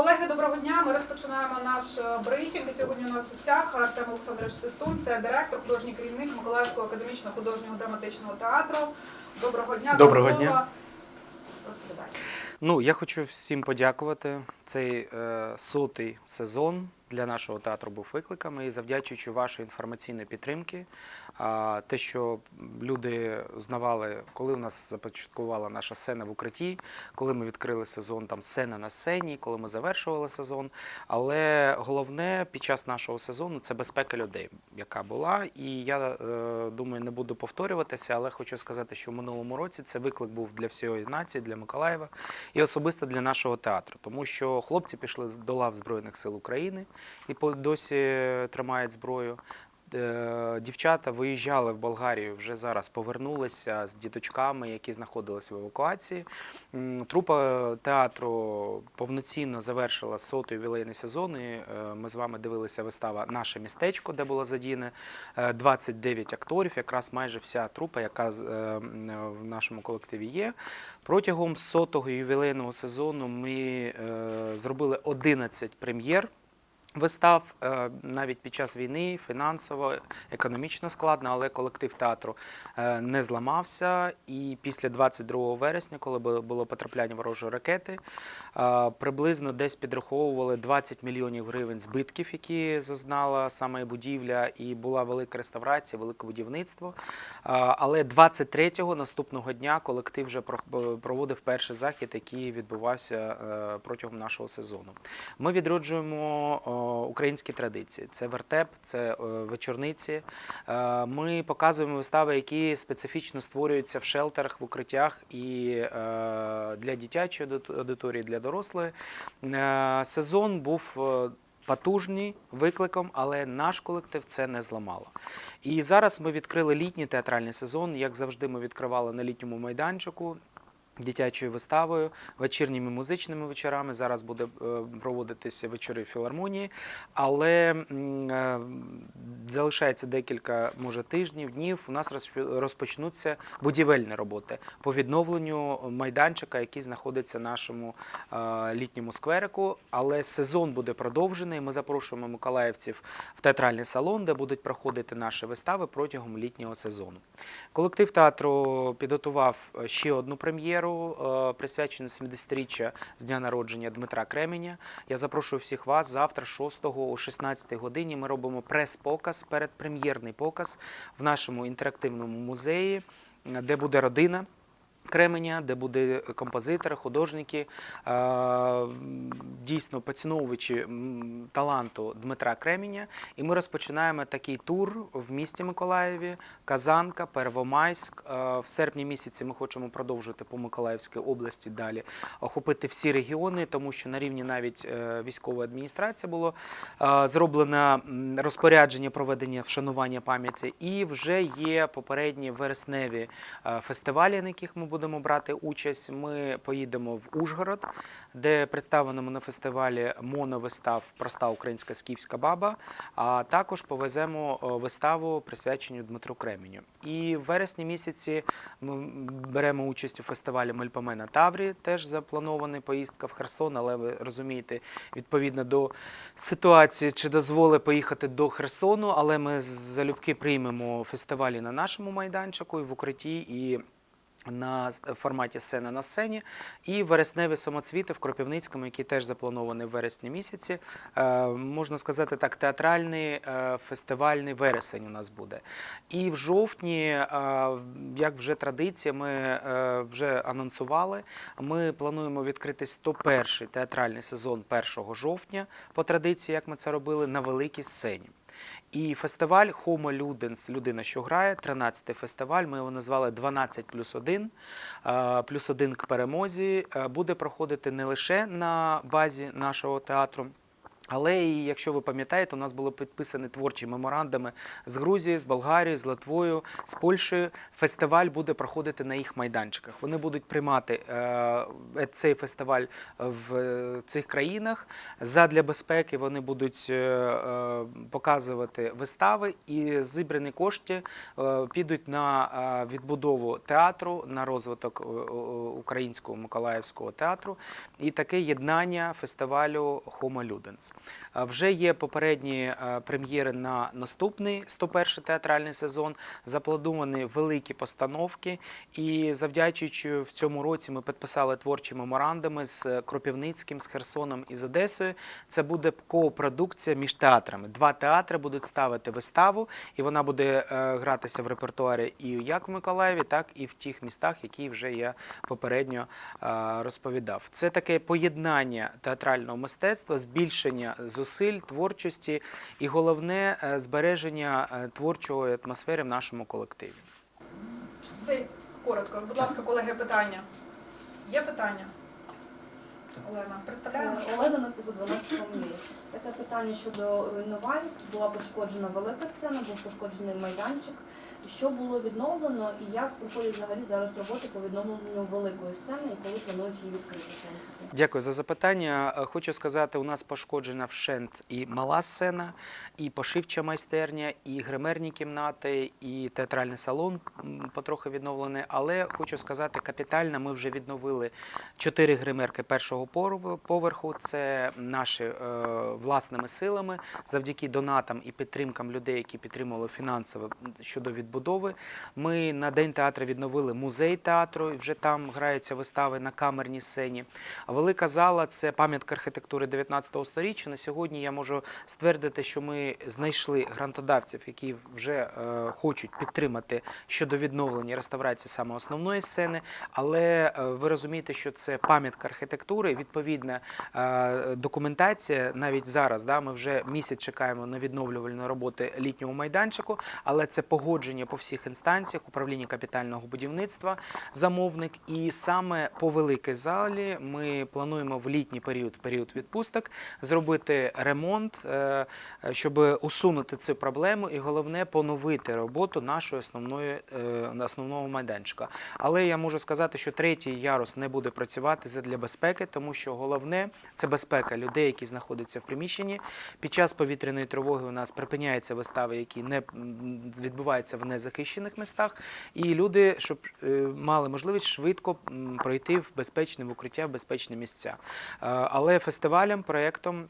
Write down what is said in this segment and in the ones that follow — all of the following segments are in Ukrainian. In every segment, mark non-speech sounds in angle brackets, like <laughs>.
Колеги, доброго дня. Ми розпочинаємо наш е, брифінг. Сьогодні у нас в гостях Артем Олександрович Свистун, це директор, художній керівник Миколаївського академічного художнього драматичного театру. Доброго дня. Доброго дня. Розповідайте. Ну, я хочу всім подякувати. Цей е, сотий сезон для нашого театру був викликами і завдячуючи вашої інформаційної підтримки, а, те, що люди знавали, коли у нас започаткувала наша сцена в укритті, коли ми відкрили сезон там сцена на сцені, коли ми завершували сезон. Але головне під час нашого сезону це безпека людей, яка була. І я е, думаю, не буду повторюватися, але хочу сказати, що в минулому році це виклик був для всієї нації, для Миколаєва і особисто для нашого театру, тому що хлопці пішли до лав Збройних сил України і досі тримають зброю. Е, Дівчата виїжджали в Болгарію, вже зараз повернулися з діточками, які знаходилися в евакуації. Трупа театру повноцінно завершила сотий ювілейний сезон. І е, ми з вами дивилися вистава Наше містечко, де було задіяне е, 29 акторів, якраз майже вся трупа, яка е, е, в нашому колективі є. Протягом сотого ювілейного сезону ми е, зробили 11 прем'єр. Вистав е, навіть під час війни фінансово, економічно складно, але колектив театру е, не зламався. І після 22 вересня, коли було- потрапляння ворожої ракети, приблизно десь підраховували 20 мільйонів гривень збитків, які зазнала саме будівля, і була велика реставрація, велике будівництво. Е, Але 23-го наступного дня колектив вже проводив перший захід, який відбувався е, протягом нашого сезону. Ми відроджуємо українські традиції. Це вертеп, це е, вечорниці. Е, Ми показуємо вистави, які специфічно створюються в шелтерах, в укриттях і е, для дитячої аудит- аудиторії, для дорослої. Е, Сезон був. е, Потужний викликом, але наш колектив це не зламало. І зараз ми відкрили літній театральний сезон. Як завжди, ми відкривали на літньому майданчику. Дитячою виставою, вечірніми музичними вечорами. Зараз буде е, проводитися вечори філармонії, але е, залишається декілька, може, тижнів, днів. У нас розпочнуться будівельні роботи по відновленню майданчика, який знаходиться в нашому е, літньому скверику. Але сезон буде продовжений. Ми запрошуємо миколаївців в театральний салон, де будуть проходити наші вистави протягом літнього сезону. Колектив театру підготував ще одну прем'єру, е, присвячену 70-річчя з дня народження Дмитра Кременя. Я запрошую всіх вас завтра, 6 о 16 годині. Ми робимо прес-показ, передпрем'єрний показ в нашому інтерактивному музеї, де буде родина. Кременя, де буде композитори, художники, е, дійсно поціновувачі таланту Дмитра Кременя. І ми розпочинаємо такий тур в місті Миколаєві, Казанка, Первомайськ. Е, В серпні місяці ми хочемо продовжити по Миколаївській області далі, охопити всі регіони, тому що на рівні навіть е, військової адміністрації було зроблено розпорядження проведення вшанування пам'яті, і вже є попередні вересневі фестивалі, на яких ми будемо брати участь. Ми поїдемо в Ужгород, де представленому на фестивалі моновистав Проста українська скіфська баба. А також повеземо е, виставу присвячену Дмитру Кременю. І в вересні місяці ми беремо участь у фестивалі Мельпомена Таврі. Теж запланована поїздка в Херсон, але ви розумієте, відповідно до ситуації, чи дозволить поїхати до Херсону, але ми залюбки приймемо фестивалі на нашому майданчику і в укритті. і на форматі сцена на сцені, і вересневі самоцвіти в Кропивницькому, які теж заплановані в вересні місяці. Е, можна сказати так, театральний е, фестивальний вересень у нас буде. І в жовтні, е, як вже традиція, ми е, вже анонсували. Ми плануємо відкрити 101-й театральний сезон 1 жовтня по традиції, як ми це робили, на великій сцені. І фестиваль Homo Ludens, людина, що грає, 13-й фестиваль. Ми його назвали 12 плюс 1, е, плюс 1 к перемозі. е, Буде проходити не лише на базі нашого театру. Але і якщо ви пам'ятаєте, у нас були підписані творчі меморандуми з Грузією, з Болгарією, з Литвою, з Польщею. Фестиваль буде проходити на їх майданчиках. Вони будуть приймати е, цей фестиваль в е, цих країнах. Задля безпеки вони будуть е, е, показувати вистави, і зібрані кошти е, підуть на е, відбудову театру, на розвиток е, е, українського Миколаївського театру і таке єднання фестивалю Homo Ludens. Е, Вже є попередні е, прем'єри на наступний 101 театральний сезон. Заплановані великі постановки. І завдячуючи в цьому році, ми підписали творчі меморандуми з е, Кропивницьким, з Херсоном і з Одесою. Це буде коопродукція між театрами. Два театри будуть ставити виставу, і вона буде гратися в репертуарі і як в Миколаєві, так і в тих містах, які вже я попередньо розповідав. Це таке поєднання театрального мистецтва, збільшення зусиль, творчості і головне е, збереження е, творчої атмосфери в нашому колективі. Це коротко. Будь ласка, колеги, питання. Є питання? Олена, представляємо. Е, Олена Накуза, 12 фамілії. Таке питання щодо руйнувань. Була пошкоджена велика сцена, був пошкоджений майданчик. Що було відновлено і як проходять взагалі зараз роботи по відновленню великої сцени і коли планують її відкрити? Дякую за запитання. Е, Хочу сказати, у нас пошкоджена вщент і мала сцена, і пошивча майстерня, і гримерні кімнати, і театральний салон потрохи відновлений. Але хочу сказати, капітально ми вже відновили чотири гримерки першого поверху. Це наші е, власними силами, завдяки донатам і підтримкам людей, які підтримували фінансово щодо відбудови. Ми на день театру відновили музей театру. і Вже там граються вистави на камерній сцені. А велика зала це пам'ятка архітектури 19 століття. На сьогодні я можу ствердити, що ми знайшли грантодавців, які вже е, хочуть підтримати щодо відновлення реставрації саме основної сцени. Але е, ви розумієте, що це пам'ятка архітектури. Відповідна е, документація навіть зараз. Да, ми вже місяць чекаємо на відновлювальні роботи літнього майданчику, але це погодження по всіх інстанціях, управління капітального будівництва, замовник. І саме по великій залі ми плануємо в літній період, в період відпусток, зробити ремонт, е, щоб усунути цю проблему, і головне поновити роботу нашої основної е, основного майданчика. Але я можу сказати, що третій ярус не буде працювати для безпеки, тому що головне це безпека людей, які знаходяться в приміщенні. Під час повітряної тривоги у нас припиняються вистави, які не відбуваються в незахищених містах, і люди, щоб е, мали можливість швидко пройти в безпечне в укриття, в безпечні місця. Е, Але фестивалям, проєктом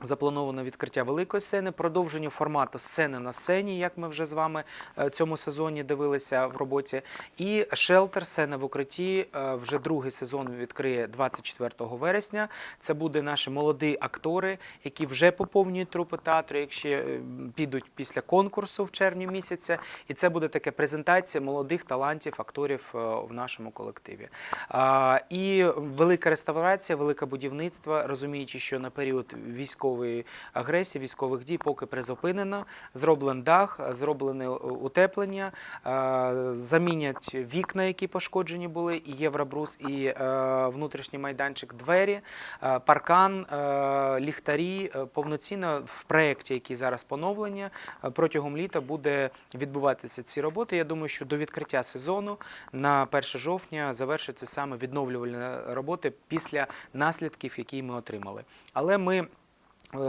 Заплановано відкриття великої сцени, продовження формату сцени на сцені, як ми вже з вами е, цьому сезоні дивилися в роботі. І шелтер сцена в укритті е, вже другий сезон відкриє 24 вересня. Це буде наші молоді актори, які вже поповнюють трупи театру, якщо е, підуть після конкурсу в червні місяця. І це буде така презентація молодих талантів, акторів в нашому колективі. І велика реставрація, велике будівництво, розуміючи, що на період військової агресії, військових дій поки призупинено. Зроблений дах, зроблене утеплення, е, замінять вікна, які пошкоджені були, і Євробрус, і е, внутрішній майданчик, двері, е, паркан, ліхтарі. Повноцінно в проєкті, який зараз поновлення, протягом літа буде відбуватися ці роботи. Я думаю, що до відкриття сезону на 1 жовтня завершиться саме відновлювальні роботи після наслідків, які ми отримали. Але ми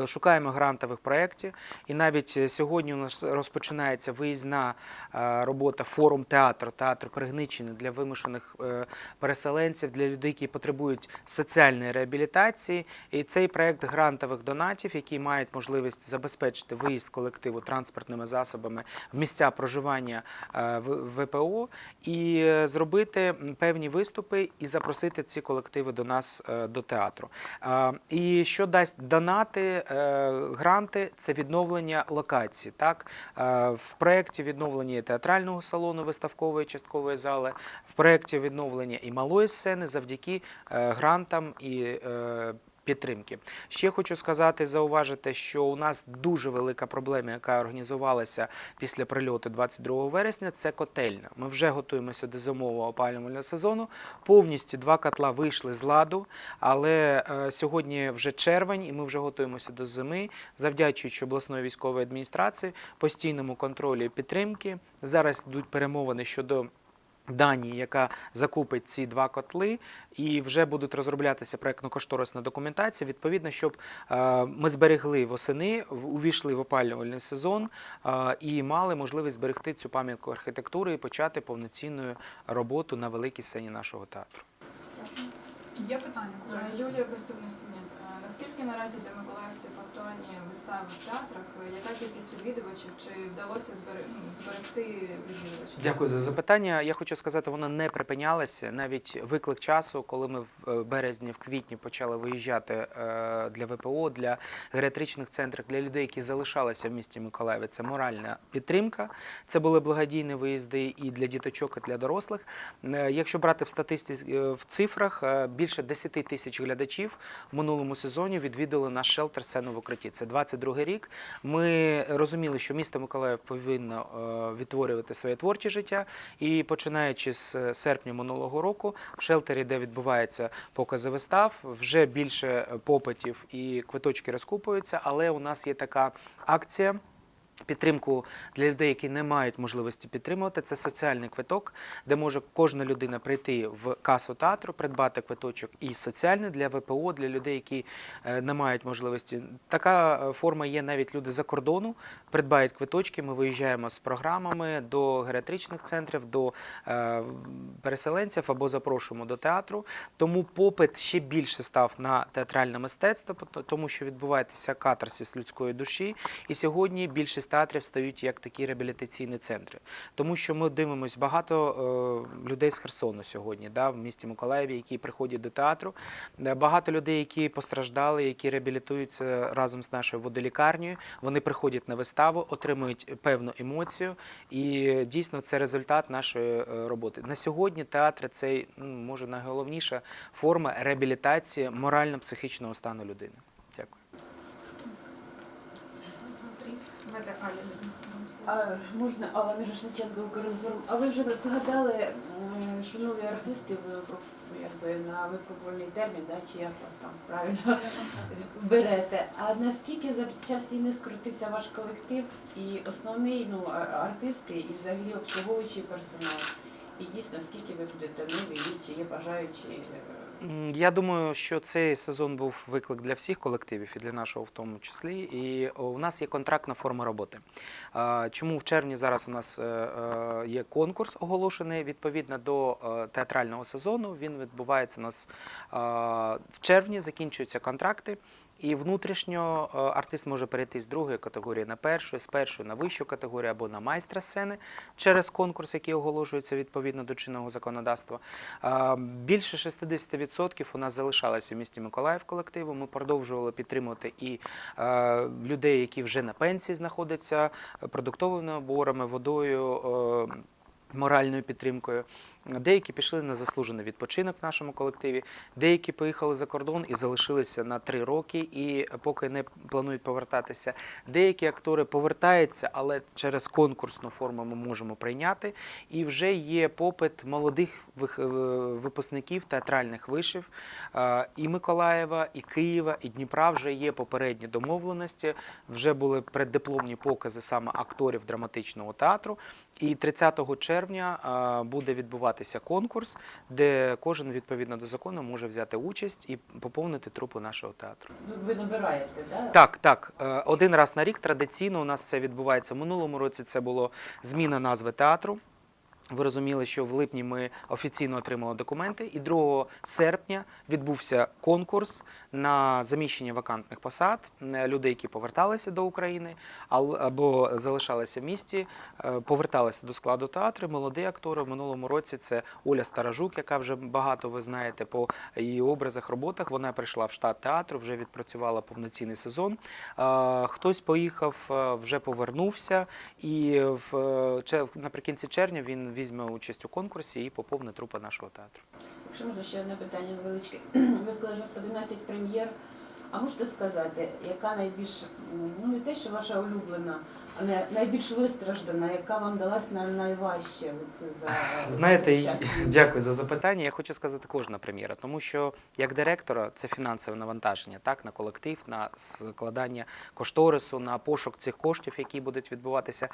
Шукаємо грантових проєктів, і навіть е, сьогодні у нас розпочинається виїзна е, робота форум театр, театр Пригничений для вимушених е, переселенців, для людей, які потребують соціальної реабілітації. І цей проєкт грантових донатів, які мають можливість забезпечити виїзд колективу транспортними засобами в місця проживання е, ВПО, і е, зробити певні виступи і запросити ці колективи до нас е, до театру. І що дасть донати, е, гранти це відновлення локації. Так? Е, В проєкті відновлення театрального салону, виставкової часткової зали, в проєкті відновлення і малої сцени завдяки е, грантам і підтримки. Ще хочу сказати, зауважити, що у нас дуже велика проблема, яка організувалася після прильоту 22 вересня. Це котельня. Ми вже готуємося до зимового опалювального сезону. Повністю два котла вийшли з ладу, але е, сьогодні вже червень, і ми вже готуємося до зими, завдячуючи обласної військової адміністрації, постійному контролю і підтримки. Зараз йдуть перемовини щодо. Данії, яка закупить ці два котли, і вже будуть розроблятися проєктно-кошторисна документація. Відповідно, щоб е, ми зберегли восени, увійшли в опалювальний сезон е, і мали можливість зберегти цю пам'ятку архітектури і почати повноцінну роботу на великій сцені нашого театру. Є питання? Е, Юлія. Е, Наскільки наразі для миколаївців актуальні вистави в театрах? Яка кількість відвідувачів? Чи вдалося ну, зберегти відвідувачів? Дякую за запитання. Я хочу сказати, воно не припинялося. Навіть виклик часу, коли ми в е, березні, в квітні почали виїжджати е, для ВПО, для геріатричних центрів, для людей, які залишалися в місті Миколаєві. Це моральна підтримка. Це були благодійні виїзди і для діточок, і для дорослих. Е, Якщо брати в статистиці в цифрах, більше 10 тисяч глядачів в минулому сезоні відвідали наш шелтер сцену в укритті. Це 22 рік. Ми розуміли, що місто Миколаїв повинно е, відтворювати своє творче життя. І починаючи з е, серпня минулого року, в шелтері, де відбуваються покази вистав, вже більше е, попитів і квиточки розкупуються. Але у нас є така акція. Підтримку для людей, які не мають можливості підтримувати, це соціальний квиток, де може кожна людина прийти в касу театру, придбати квиточок і соціальний для ВПО, для людей, які е, не мають можливості. Така е, форма є навіть люди за кордону, придбають квиточки. Ми виїжджаємо з програмами до геріатричних центрів, до е, переселенців або запрошуємо до театру. Тому попит ще більше став на театральне мистецтво, тому що відбувається катарсис людської душі. І сьогодні більшість театрів стають як такі реабілітаційні центри. Тому що ми дивимося багато е, людей з Херсону сьогодні, да, в місті Миколаєві, які приходять до театру. Е, Багато людей, які постраждали, які реабілітуються разом з нашою водолікарнею. Вони приходять на виставу, отримують певну емоцію, і дійсно це результат нашої е, роботи. На сьогодні театр це ну, може найголовніша форма реабілітації морально-психічного стану людини. Дякую. Давайте Аля. А можна, Алла Мірошниченко, Укрінформ. А ви вже згадали, нові артисти ви якби на випробувальний термін, да, чи як вас там правильно <laughs> берете. А наскільки за час війни скоротився ваш колектив і основний ну, артисти і взагалі обслуговуючий персонал? І дійсно, скільки ви будете нові, чи є бажаючі? Я думаю, що цей сезон був виклик для всіх колективів і для нашого в тому числі. І у нас є контрактна форма роботи. Чому в червні зараз у нас е, е, є конкурс оголошений відповідно до е, театрального сезону. Він відбувається у нас в червні, закінчуються контракти. І внутрішньо е, артист може перейти з другої категорії на першу, з першої на вищу категорію або на майстра сцени через конкурс, який оголошується відповідно до чинного законодавства. Більше 60% у нас залишалося в місті Миколаїв колективу. Ми продовжували підтримувати і е, людей, які вже на пенсії знаходяться, е, продуктовими наборами, водою. е, Моральною підтримкою. Деякі пішли на заслужений відпочинок в нашому колективі, деякі поїхали за кордон і залишилися на три роки, і поки не планують повертатися. Деякі актори повертаються, але через конкурсну форму ми можемо прийняти. І вже є попит молодих е, випускників театральних вишів і Миколаєва, і Києва, і Дніпра. Вже є попередні домовленості. Вже були преддипломні покази саме акторів драматичного театру. І 30 червня буде відбуватися конкурс, де кожен відповідно до закону може взяти участь і поповнити трупу нашого театру. Ну, ви набираєте, да? Так, так. Е, Один раз на рік традиційно у нас це відбувається. В минулому році це було зміна назви театру. Ви розуміли, що в липні ми офіційно отримали документи, і 2 серпня відбувся конкурс на заміщення вакантних посад Е, людей, які поверталися до України або залишалися в місті, е, поверталися до складу театру. Молоді актори в минулому році це Оля Старожук, яка вже багато ви знаєте по її образах, роботах. Вона прийшла в штат театру, вже відпрацювала повноцінний сезон. Е, Хтось поїхав, вже повернувся, і в наприкінці червня він візьме участь у конкурсі і поповне трупа нашого театру. Якщо можна ще одне питання невеличке. <clears throat> Ви сказали, що у 11 прем'єр. А можете сказати, яка найбільш, ну не те, що ваша улюблена, найбільш вистраждана, яка вам далась на найважче от, за за Знаєте, час? <laughs> дякую за запитання. Я хочу сказати кожна прем'єра, тому що як директора це фінансове навантаження, так на колектив, на складання кошторису, на пошук цих коштів, які будуть відбуватися.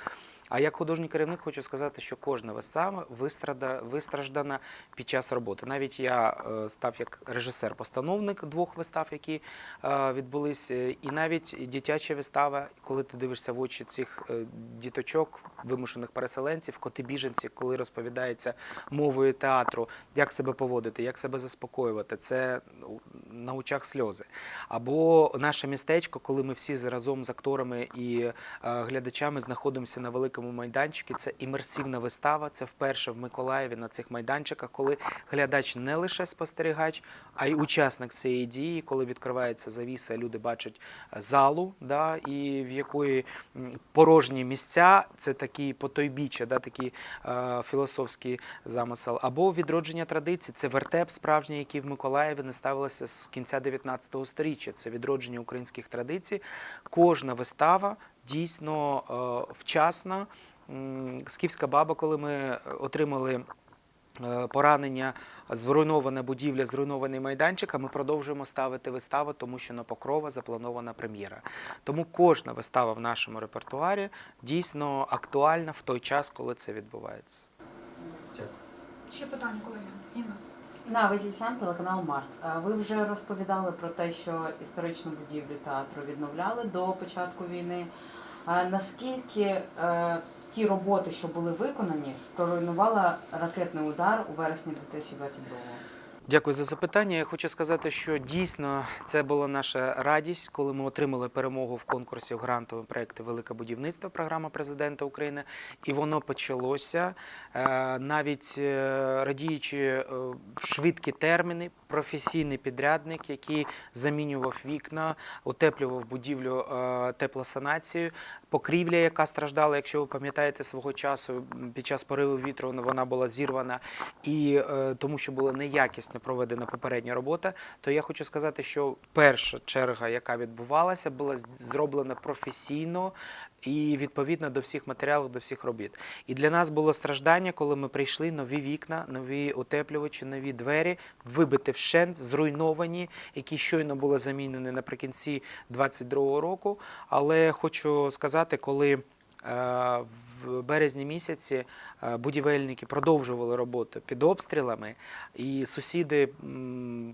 А як художній керівник хочу сказати, що кожна вистава вистрада, вистраждана під час роботи. Навіть я е, став як режисер-постановник двох вистав, які е, відбулись, е, і навіть дитяча вистава, коли ти дивишся в очі цих е, діточок, вимушених переселенців, коти-біженці, коли розповідається мовою театру, як себе поводити, як себе заспокоювати, це ну, на очах сльози. Або наше містечко, коли ми всі разом з акторами і е, глядачами знаходимося на великому майданчику. Це імерсивна вистава. Це вперше в Миколаєві на цих майданчиках, коли глядач не лише спостерігач, а й учасник цієї дії, коли відкривається завіса, люди бачать е, залу, да, і в якої порожні місця, це такі потойбіччя, да, такі е, філософський замисел, або відродження традицій. Це вертеп справжній, який в Миколаєві не ставилося з кінця 19 століття. Це відродження українських традицій. Кожна вистава дійсно е, вчасна. Скіфська баба, коли ми отримали е, поранення, зруйнована будівля, зруйнований майданчик, а ми продовжуємо ставити вистави, тому що на Покрова запланована прем'єра. Тому кожна вистава в нашому репертуарі дійсно актуальна в той час, коли це відбувається. Ще питання, колеги. Інна. На Везісян, телеканал Март. Ви вже розповідали про те, що історичну будівлю театру відновляли до початку війни. Наскільки е, ті роботи, що були виконані, проруйнувала ракетний удар у вересні 2022-го? Дякую за запитання. Я хочу сказати, що дійсно це була наша радість, коли ми отримали перемогу в конкурсі в грантовому проєкті Велике будівництво, програма президента України, і воно почалося Е, навіть е, радіючи е, швидкі терміни, професійний підрядник, який замінював вікна, утеплював будівлю теплосанацією, покрівля, яка страждала, якщо ви пам'ятаєте свого часу, під час пориву вітру вона була зірвана, і е, тому що була неякісно проведена попередня робота, то я хочу сказати, що перша черга, яка відбувалася, була зроблена професійно і відповідно до всіх матеріалів, до всіх робіт. І для нас було страждання, коли ми прийшли нові вікна, нові утеплювачі, нові двері, вибити вщент, зруйновані, які щойно були замінені наприкінці 22-го року. Але хочу сказати, коли е, в березні місяці будівельники продовжували роботу під обстрілами, і сусіди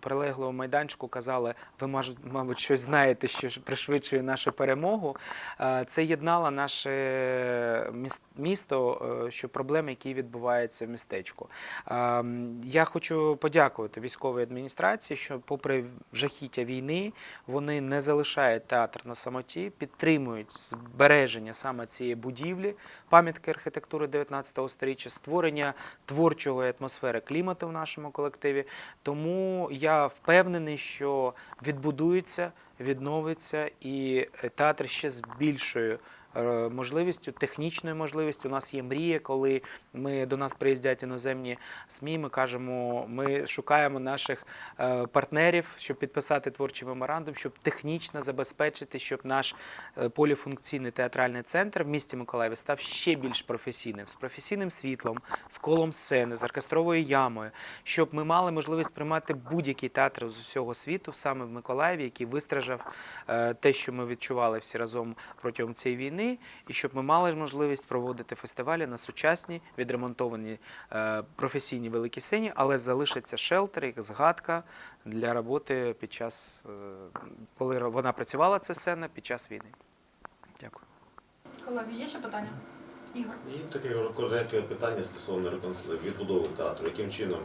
прилеглого майданчику казали, ви мабуть, щось знаєте, що пришвидшує нашу перемогу. Е, Це єднало наше місто, е, що проблеми, які відбуваються в містечку. Е, Я хочу подякувати військовій адміністрації, що, попри жахіття війни, вони не залишають театр на самоті, підтримують збереження саме цієї будівлі, пам'ятки архітектури 19 століття, створення творчої атмосфери клімату в нашому колективі. Тому я впевнений, що відбудується, відновиться, і театр ще з більшою можливістю, технічною можливістю. У нас є мрія, коли ми до нас приїздять іноземні СМІ. Ми кажемо, ми шукаємо наших е, партнерів, щоб підписати творчий меморандум, щоб технічно забезпечити, щоб наш е, поліфункційний театральний центр в місті Миколаєві став ще більш професійним, з професійним світлом, з колом сцени, з оркестровою ямою, щоб ми мали можливість приймати будь-який театр з усього світу саме в Миколаєві, який вистражав е, те, що ми відчували всі разом протягом цієї війни, і щоб ми мали можливість проводити фестивалі на сучасній відремонтованій е, професійній великій сцені, але залишиться шелтер, як згадка для роботи під час, е, коли вона працювала ця сцена під час війни. Дякую. Колеги, є ще питання? Ігор. І таке коротеньке питання стосовно відбудови театру. Яким чином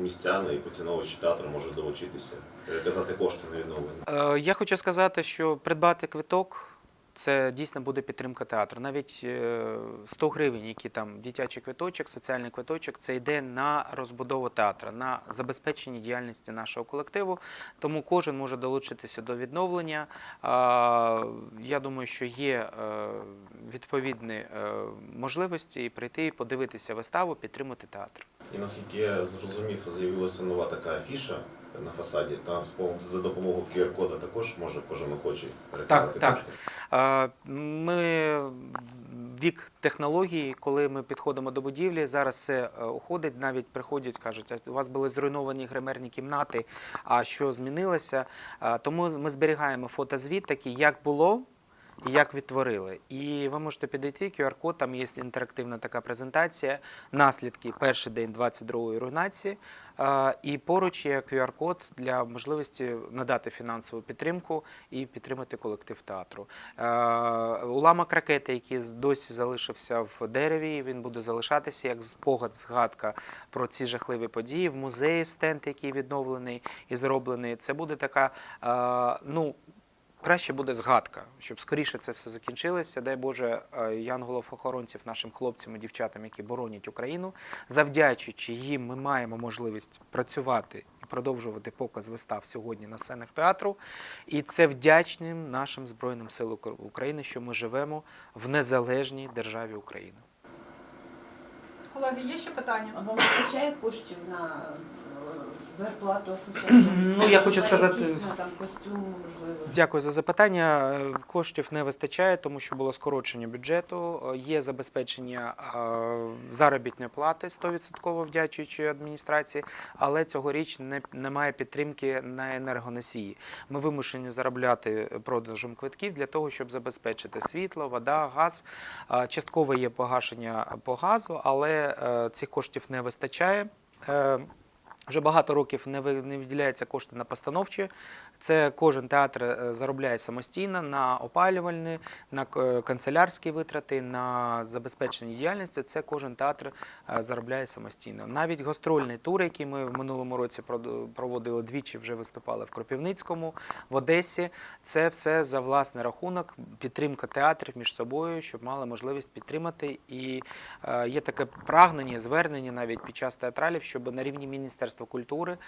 містяни і поціновувачі театру можуть долучитися, переказати кошти на відновлення? Е, Я хочу сказати, що придбати квиток це дійсно буде підтримка театру. Навіть е, 100 гривень, які там дитячий квиточок, соціальний квиточок, це йде на розбудову театру, на забезпечення діяльності нашого колективу. Тому кожен може долучитися до відновлення. Я думаю, що є е, відповідні е, можливості прийти і подивитися виставу, підтримати театр. І наскільки я зрозумів, з'явилася нова така афіша на фасаді. Там за допомогою QR-кода також може кожен охочий переказати так. кошти. Ми вік технології, коли ми підходимо до будівлі, зараз все е, уходить. Навіть приходять, кажуть, «А у вас були зруйновані гримерні кімнати. А що змінилося? Тому ми зберігаємо фотозвіт такий, як було. І як відтворили. І ви можете підійти, QR-код, там є інтерактивна така презентація, наслідки перший день 22-ї руйнації. І поруч є QR-код для можливості надати фінансову підтримку і підтримати колектив театру. Уламок ракети, який досі залишився в дереві, він буде залишатися як спогад, згадка про ці жахливі події. В музеї стенд, який відновлений і зроблений. Це буде така, ну. Краще буде згадка, щоб скоріше це все закінчилося. Дай Боже, е, янголов-охоронців нашим хлопцям і дівчатам, які боронять Україну. Завдячуючи їм, ми маємо можливість працювати і продовжувати показ вистав сьогодні на сценах театру. І це вдячним нашим Збройним силам України, що ми живемо в незалежній державі Україна. Колеги, є ще питання? А вам вистачає коштів на зарплату офіцерів? Ну, я хочу сказати- якісь, ну, там костюм, можливо. Дякую за запитання. Коштів не вистачає, тому що було скорочення бюджету. Є забезпечення е, заробітної плати 100% вдячуючи адміністрації, але цьогоріч не, немає підтримки на енергоносії. Ми вимушені заробляти продажем квитків для того, щоб забезпечити світло, вода, газ. Е, Частково є погашення по газу, але е, цих коштів не вистачає. Е, Вже багато років не ви- не виділяються кошти на постановчі. Це кожен театр е, заробляє самостійно на опалювальні, на е, канцелярські витрати, на забезпечення діяльності. Це кожен театр е, заробляє самостійно. Навіть гастрольний тур, який ми в минулому році проводили двічі, вже виступали в Кропивницькому, в Одесі. Це все за власний рахунок, підтримка театрів між собою, щоб мали можливість підтримати. І є таке прагнення, звернення навіть під час театралів, щоб на рівні Міністерства культури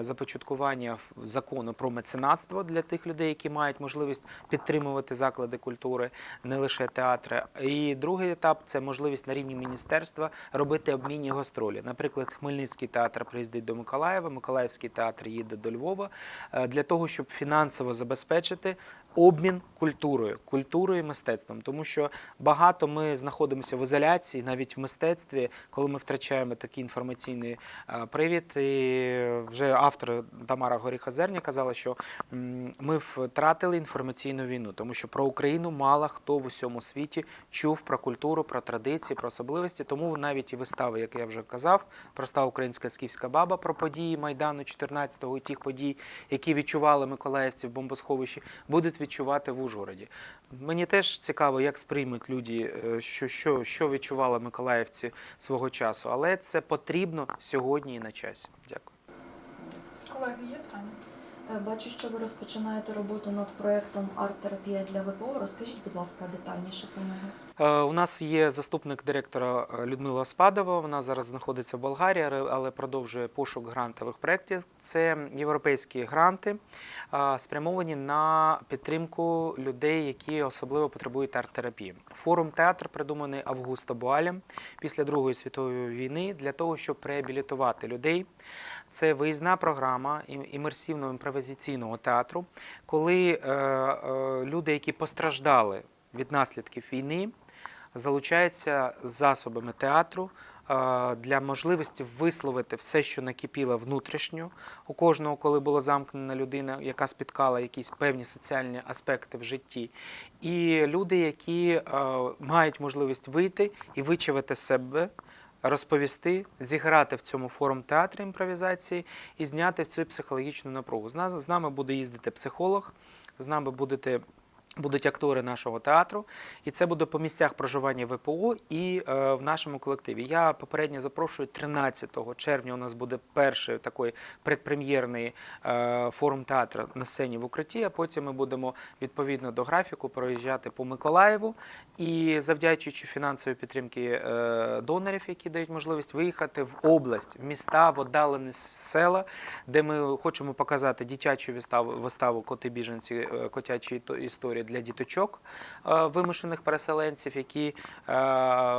започаткування закону про меценатство для тих людей, які мають можливість підтримувати заклади культури, не лише театри. І другий етап це можливість на рівні міністерства робити обмінні гастролі. Наприклад, Хмельницький театр приїздить до Миколаєва, Миколаївський театр їде до Львова е, для того, щоб фінансово забезпечити обмін культурою, культурою і мистецтвом, тому що багато ми знаходимося в ізоляції, навіть в мистецтві, коли ми втрачаємо такий інформаційний е, привід. І вже автор Тамара Горіха-Зерня казала, що ми втратили інформаційну війну, тому що про Україну мало хто в усьому світі чув про культуру, про традиції, про особливості. Тому навіть і вистави, як я вже казав, проста українська скіфська баба про події Майдану 14-го і тих подій, які відчували миколаївці в бомбосховищі, будуть відчувати в Ужгороді. Мені теж цікаво, як сприймуть люди, е, що, що, що відчували миколаївці свого часу, але це потрібно сьогодні і на часі. Дякую. Колеги, є питання? Е, Бачу, що ви розпочинаєте роботу над проєктом арт-терапія для ВПО. Розкажіть, будь ласка, детальніше про нього. Е, У нас є заступник директора е, Людмила Спадова. Вона зараз знаходиться в Болгарії, але- продовжує пошук грантових проєктів. Це європейські гранти, е, спрямовані на підтримку людей, які особливо потребують арт-терапії. Форум театр придуманий Августо Буалем після Другої світової війни для того, щоб реабілітувати людей. Це виїзна програма ім- імерсивного імпровізаційного театру, коли люди, які постраждали від наслідків війни, залучаються засобами театру е, для можливості висловити все, що накипіло внутрішньо у кожного, коли була замкнена людина, яка спіткала якісь певні соціальні аспекти в житті. І люди, які е, мають можливість вийти і вичавити себе. Розповісти, зіграти в цьому форум театрі імпровізації і зняти цю психологічну напругу. З нами буде їздити психолог, з нами будете Будуть актори нашого театру, і це буде по місцях проживання ВПО і е, в нашому колективі. Я попередньо запрошую 13 червня. У нас буде перший такий предпрем'єрний е, форум театру на сцені в укритті. А потім ми будемо відповідно до графіку проїжджати по Миколаєву і завдячуючи фінансовій підтримки е, донорів, які дають можливість виїхати в область, в міста, в віддалені села, де ми хочемо показати дитячу виставу, виставу коти біженці, е, котячі історії для діточок е, вимушених переселенців, які е,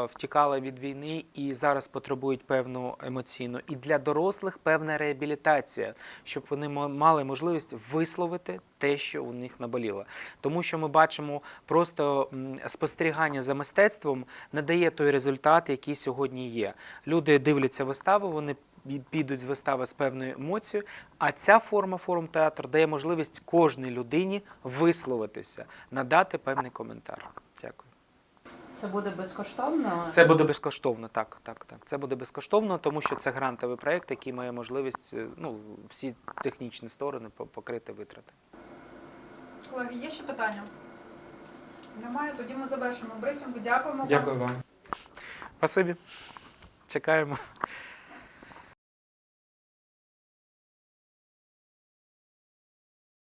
втікали від війни і зараз потребують певну емоційну, і для дорослих певна реабілітація, щоб вони мали можливість висловити те, що у них наболіло. Тому що ми бачимо просто спостерігання за мистецтвом не дає той результат, який сьогодні є. Люди дивляться виставу, вони підуть з вистави з певною емоцією. А ця форма форум театр дає можливість кожній людині висловитися, надати певний коментар. Дякую. Це буде безкоштовно. Це буде безкоштовно, так, так, так. Це буде безкоштовно, тому що це грантовий проєкт, який має можливість е, ну, всі технічні сторони покрити витрати. Колеги, є ще питання? Немає, тоді ми завершимо брифінг. Дякуємо. Дякую вам. Спасибі. Чекаємо.